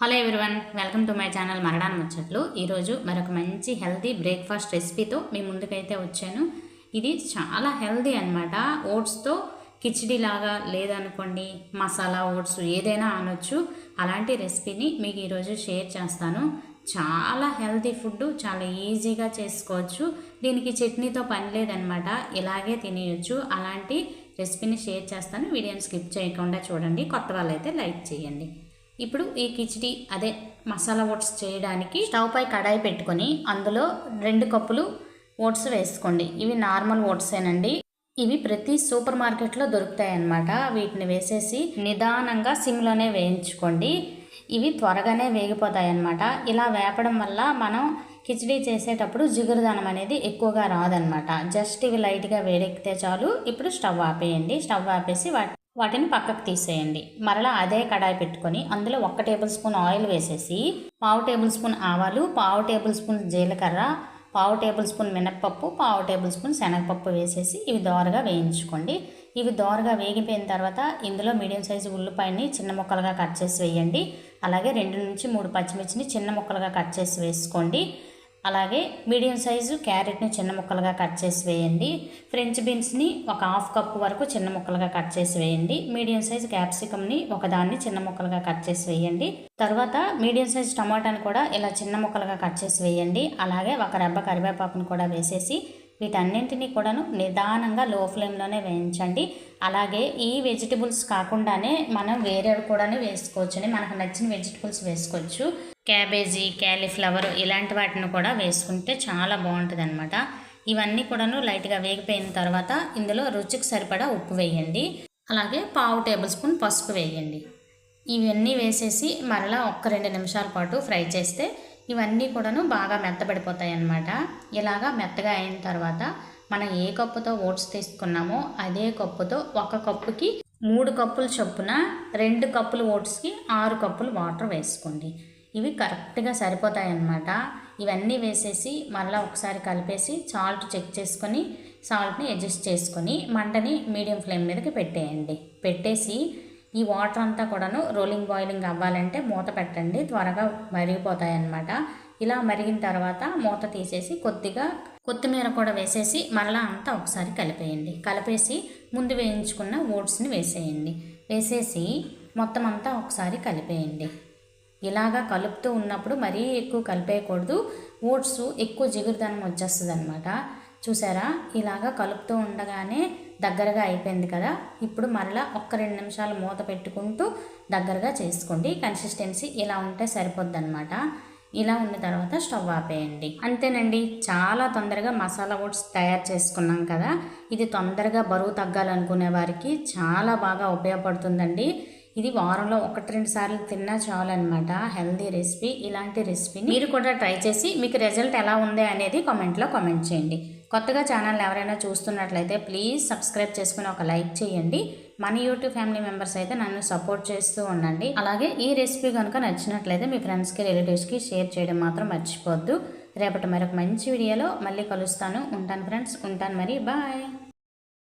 Hello everyone welcome to my channel మరడాన్ ముచ్చట్లు. ఈరోజు మరొక మంచి హెల్తీ బ్రేక్ఫాస్ట్ రెసిపీతో మీ ముందుకైతే వచ్చాను. ఇది చాలా హెల్తీ అనమాట ఓట్స్తో కిచిడి లాగా లేదనుకోండి మసాలా ఓట్స్ ఏదైనా అనొచ్చు. అలాంటి రెసిపీని మీకు ఈరోజు షేర్ చేస్తాను. చాలా హెల్తీ ఫుడ్ చాలా ఈజీగా చేసుకోవచ్చు. దీనికి చట్నీతో పని లేదనమాట ఇలాగే తినేయచ్చు. అలాంటి రెసిపీని షేర్ చేస్తాను. వీడియోని స్కిప్ చేయకుండా చూడండి. కొత్త వాళ్ళైతే లైక్ చేయండి. ఇప్పుడు ఈ కిచిడి అదే మసాలా ఓట్స్ చేయడానికి స్టవ్ పై కడాయి పెట్టుకొని అందులో రెండు కప్పులు ఓట్స్ వేసుకోండి. ఇవి నార్మల్ ఓట్సేనండి ఇవి ప్రతి సూపర్ మార్కెట్లో దొరుకుతాయి అన్నమాట వీటిని వేసేసి నిదానంగా సిమ్లోనే వేయించుకోండి. ఇవి త్వరగానే వేగిపోతాయి అన్నమాట ఇలా వేపడం వల్ల మనం కిచడీ చేసేటప్పుడు జిగురుదనం అనేది ఎక్కువగా రాదనమాట జస్ట్ ఇవి లైట్గా వేడెక్కితే చాలు. ఇప్పుడు స్టవ్ ఆపేయండి. స్టవ్ ఆపేసి వాటి వాటిని పక్కకు తీసేయండి. మరలా అదే కడాయి పెట్టుకొని అందులో ఒక్క టేబుల్ స్పూన్ ఆయిల్ వేసేసి పావు టేబుల్ స్పూన్ ఆవాలు పావు టేబుల్ స్పూన్ జీలకర్ర పావు టేబుల్ స్పూన్ మినప్పప్పు పావు టేబుల్ స్పూన్ శనగపప్పు వేసేసి ఇవి దోరగా వేయించుకోండి. ఇవి దోరగా వేగిపోయిన తర్వాత ఇందులో మీడియం సైజు ఉల్లిపాయని చిన్న ముక్కలుగా కట్ చేసి వేయండి. అలాగే రెండు నుంచి మూడు పచ్చిమిర్చిని చిన్న ముక్కలుగా కట్ చేసి వేసుకోండి. అలాగే మీడియం సైజు క్యారెట్ని చిన్న ముక్కలుగా కట్ చేసి వేయండి. ఫ్రెంచ్ బీన్స్ని ఒక హాఫ్ కప్ వరకు చిన్న ముక్కలుగా కట్ చేసి వేయండి. మీడియం సైజు క్యాప్సికమ్ని ఒకదాన్ని చిన్న ముక్కలుగా కట్ చేసి వేయండి. తర్వాత మీడియం సైజు టమాటాని కూడా ఇలా చిన్న ముక్కలుగా కట్ చేసి వేయండి. అలాగే ఒక రెబ్బ కరివేపాకును కూడా వేసేసి వీటన్నింటినీ కూడాను నిదానంగా లో ఫ్లేమ్లోనే వేయించండి. అలాగే ఈ వెజిటబుల్స్ కాకుండానే మనం వేరేవి కూడా వేసుకోవచ్చండి మనకు నచ్చిన వెజిటబుల్స్ వేసుకోవచ్చు. క్యాబేజీ క్యాలీఫ్లవర్ ఇలాంటి వాటిని కూడా వేసుకుంటే చాలా బాగుంటుంది అనమాట ఇవన్నీ కూడాను లైట్గా వేగిపోయిన తర్వాత ఇందులో రుచికి సరిపడా ఉప్పు వేయండి. అలాగే పావు టేబుల్ స్పూన్ పసుపు వేయండి. ఇవన్నీ వేసేసి మరలా ఒక్క రెండు నిమిషాల పాటు ఫ్రై చేస్తే ఇవన్నీ కూడాను బాగా మెత్తబడిపోతాయి అన్నమాట ఇలాగా మెత్తగా అయిన తర్వాత మనం ఏ కప్పుతో ఓట్స్ తీసుకున్నామో అదే కప్పుతో ఒక కప్పుకి మూడు కప్పులు చొప్పున రెండు కప్పులు ఓట్స్కి ఆరు కప్పులు వాటర్ వేసుకోండి. ఇవి కరెక్ట్గా సరిపోతాయి అన్నమాట ఇవన్నీ వేసేసి మళ్ళీ ఒకసారి కలిపేసి సాల్ట్ చెక్ చేసుకొని సాల్ట్ని అడ్జస్ట్ చేసుకొని మంటని మీడియం ఫ్లేమ్ మీదకి పెట్టేయండి. పెట్టేసి ఈ వాటర్ అంతా కూడాను రోలింగ్ బాయిలింగ్ అవ్వాలంటే మూత పెట్టండి త్వరగా మరిగిపోతాయి అన్నమాట ఇలా మరిగిన తర్వాత మూత తీసేసి కొద్దిగా కొత్తిమీర కూడా వేసేసి మరలా అంతా ఒకసారి కలిపేయండి. కలిపేసి ముందు వేయించుకున్న ఓట్స్ని వేసేయండి. వేసేసి మొత్తం అంతా ఒకసారి కలిపేయండి. ఇలాగా కలుపుతూ ఉన్నప్పుడు మరీ ఎక్కువ కలిపేయకూడదు. ఓట్స్ ఎక్కువ జిగురుదనం వచ్చేస్తుంది అనమాట చూసారా? ఇలాగా కలుపుతూ ఉండగానే దగ్గరగా అయిపోయింది కదా ఇప్పుడు మరలా ఒక్క రెండు నిమిషాలు మూత పెట్టుకుంటూ దగ్గరగా చేసుకోండి. కన్సిస్టెన్సీ ఇలా ఉంటే సరిపోద్ది అనమాట ఇలా ఉన్న తర్వాత స్టవ్ ఆపేయండి. అంతేనండి చాలా తొందరగా మసాలా ఓట్స్ తయారు చేసుకున్నాం కదా ఇది తొందరగా బరువు తగ్గాలనుకునే వారికి చాలా బాగా ఉపయోగపడుతుందండి. ఇది వారంలో ఒకటి రెండు సార్లు తిన్నా చాలన్నమాట. హెల్దీ రెసిపీ ఇలాంటి రెసిపీని మీరు కూడా ట్రై చేసి మీకు రిజల్ట్ ఎలా ఉంది అనేది కామెంట్లో కామెంట్ చేయండి. కొత్తగా ఛానల్ ఎవరైనా చూస్తున్నట్లయితే ప్లీజ్ సబ్స్క్రైబ్ చేసుకుని ఒక లైక్ చేయండి. మన యూట్యూబ్ ఫ్యామిలీ మెంబర్స్ అయితే నన్ను సపోర్ట్ చేస్తూ ఉండండి. అలాగే ఈ రెసిపీ కనుక నచ్చినట్లయితే మీ ఫ్రెండ్స్కి రిలేటివ్స్కి షేర్ చేయడం మాత్రం మర్చిపోవద్దు. రేపటి మరొక మంచి వీడియోలో మళ్ళీ కలుస్తాను. ఉంటాను ఫ్రెండ్స్. ఉంటాను మరి. బాయ్.